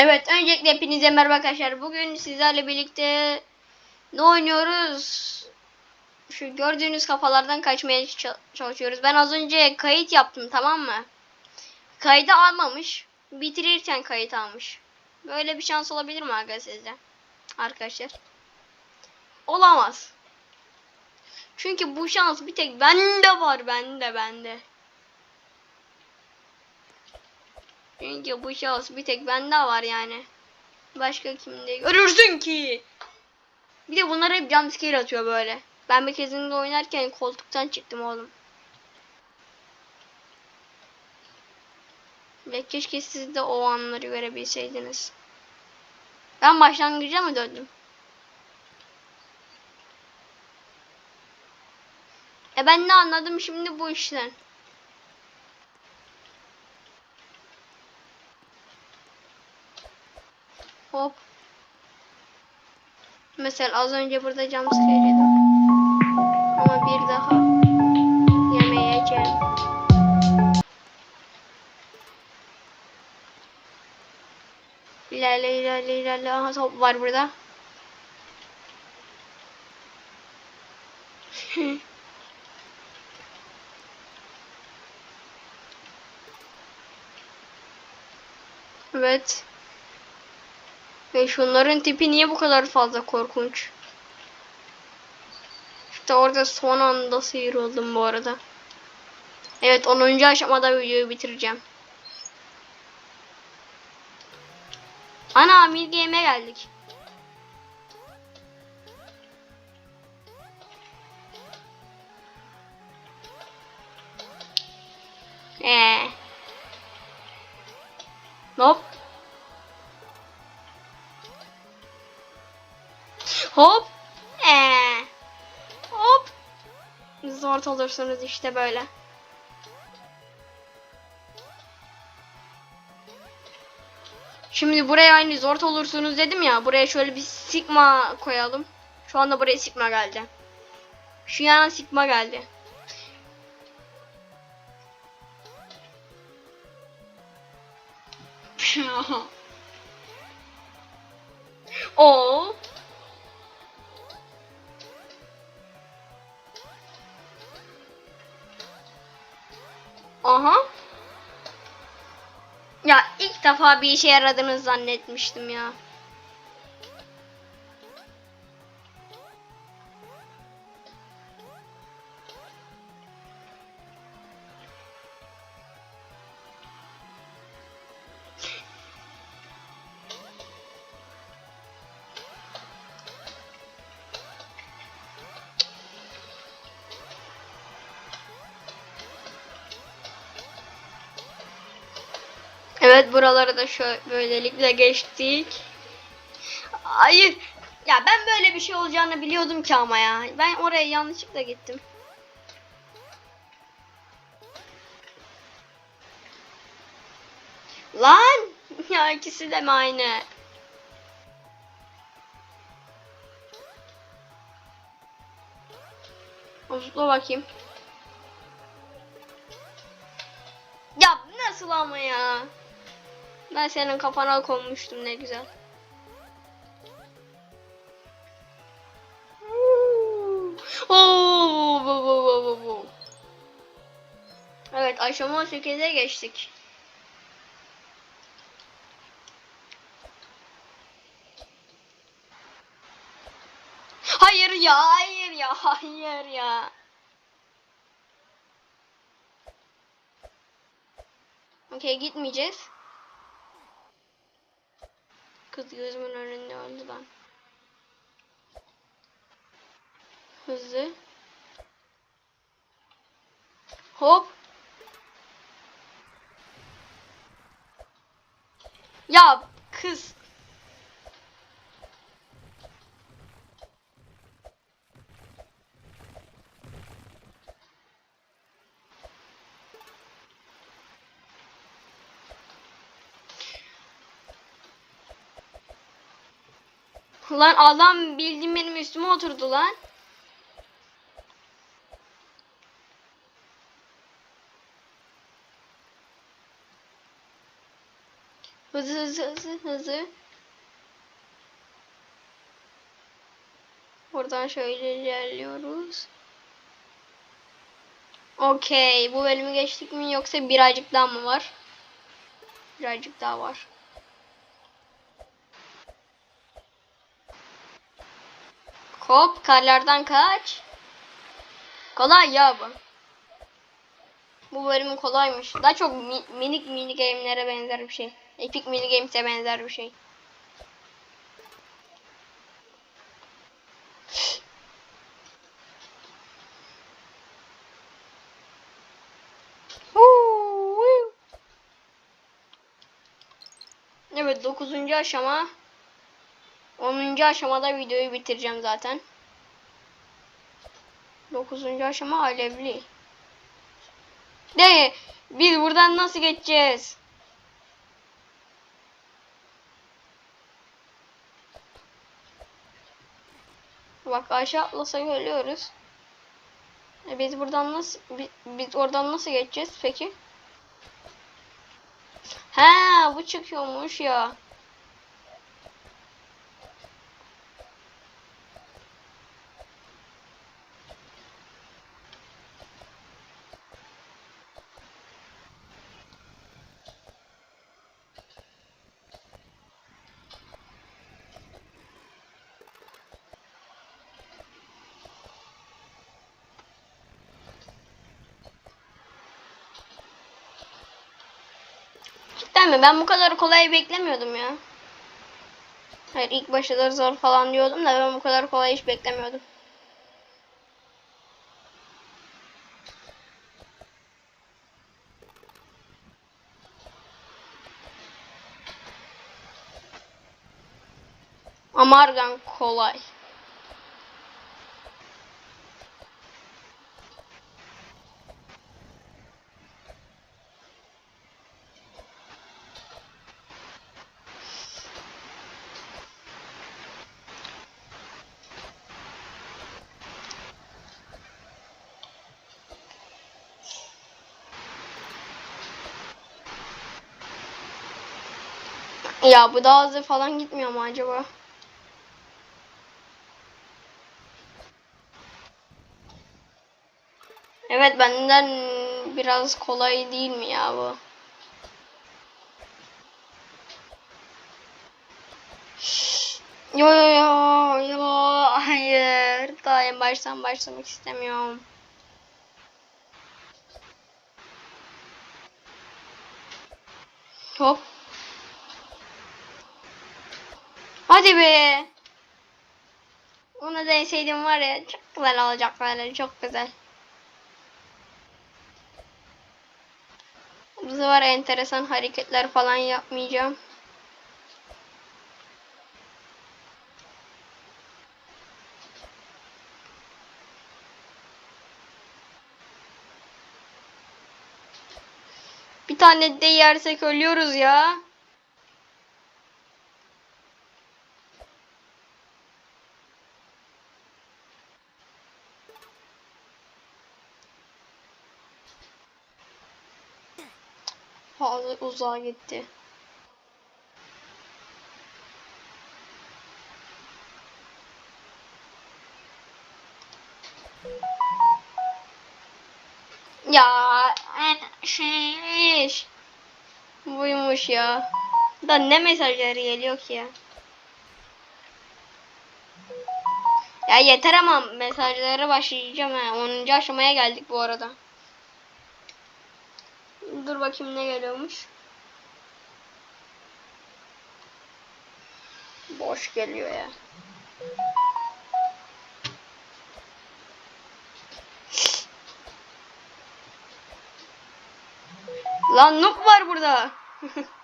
Hepinize merhaba arkadaşlar. Bugün sizlerle birlikte ne oynuyoruz? Şu gördüğünüz kafalardan kaçmaya çalışıyoruz. Ben az önce kayıt yaptım tamam mı? Kaydı almamış. Bitirirken kayıt almış. Böyle bir şans olabilir mi arkadaşlar? Arkadaşlar. Olamaz. Çünkü bu şans bir tek bende var. Bende bende. Çünkü bu şans bir tek bende var yani. Başka kimde görürsün ki? Bir de bunlar hep jumpscare atıyor böyle. Ben bir kezinde oynarken koltuktan çıktım oğlum. Ve keşke siz de o anları görebilseydiniz. Ben başlangıca mı döndüm? E ben ne anladım şimdi bu işten? Hop. Mesela az önce burada jumpscare yedim. Ama bir daha yemeyeceğim. İlerle ilerle ilerle. Aha top var burada. evet. Ve şunların tipi niye bu kadar fazla korkunç? İşte orada son anda sıyrıldım bu arada. Evet 10. aşamada videoyu bitireceğim. Ana Amir Game'e geldik. Ee. Hop. Hop. Ee. Hop. Zor olursunuz işte böyle. Şimdi buraya aynı zor olursunuz dedim ya. Buraya şöyle bir sigma koyalım. Şu anda buraya sigma geldi. Şu yana sigma geldi. O. defa bir işe yaradığını zannetmiştim ya. Evet buraları da şöyle böylelikle geçtik. Hayır. Ya ben böyle bir şey olacağını biliyordum ki ama ya. Ben oraya yanlışlıkla gittim. Lan! Ya ikisi de mi aynı? Zıpla bakayım. Ya nasıl ama ya? Ben senin kafana konmuştum ne güzel. Oo. Evet aşama 8'e geçtik. Hayır ya, hayır ya, hayır ya. Okey gitmeyeceğiz. Kız gözümün önünde öldü lan. Hızlı. Hop. Ya kız. Lan adam bildiğim benim üstüme oturdu lan. Hızlı hızlı hızlı hızlı. Buradan şöyle ilerliyoruz. Okey. Bu bölümü geçtik mi yoksa birazcık daha mı var? Birazcık daha var. Hop karlardan kaç. Kolay ya bu. Bu bölümün kolaymış. Daha çok mi- minik mini game'lere benzer bir şey. Epic mini games'e benzer bir şey. Evet 9. aşama. 10. aşamada videoyu bitireceğim zaten. 9. aşama alevli. De biz buradan nasıl geçeceğiz? Bak aşağı atlasak ölüyoruz. E biz buradan nasıl bi- biz oradan nasıl geçeceğiz peki? He bu çıkıyormuş ya. Mi? Ben bu kadar kolay beklemiyordum ya. Hayır ilk başta zor falan diyordum da ben bu kadar kolay hiç beklemiyordum. Amargan kolay. Ya bu daha hızlı falan gitmiyor mu acaba? Evet benden biraz kolay değil mi ya bu? Yo yo yo yo hayır daha en baştan başlamak istemiyorum. Hop. Hadi be. Ona değseydim var ya çok güzel olacak böyle çok güzel. Bu sefer enteresan hareketler falan yapmayacağım. Bir tane de yersek ölüyoruz ya. Fazla uzağa gitti. Ya en şey buymuş ya. Da ne mesajları geliyor ki ya? Ya yeter ama mesajlara başlayacağım ha. 10. aşamaya geldik bu arada. Dur bakayım ne geliyormuş. Boş geliyor ya. Lan noob var burada.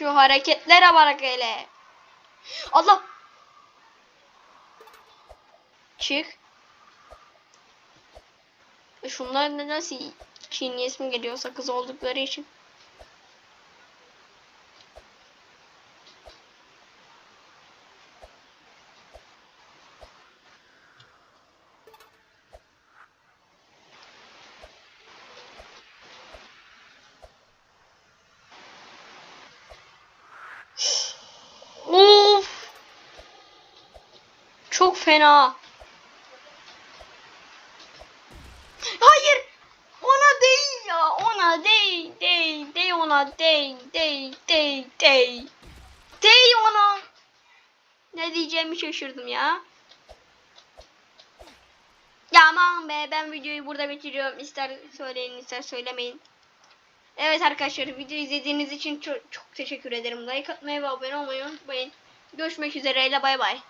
Şu hareketlere bak hele. Allah. Çık. Şunlar da nasıl çiğniyes mi geliyor sakız oldukları için. Çok fena. Hayır. Ona değil ya. Ona değil. Değil. Değil ona. Değil. Değil. Değil. Değil. Değil ona. Ne diyeceğimi şaşırdım ya. Ya aman be ben videoyu burada bitiriyorum. İster söyleyin ister söylemeyin. Evet arkadaşlar video izlediğiniz için çok, çok teşekkür ederim. Like atmayı ve abone olmayı unutmayın. Görüşmek üzere. Bay bay.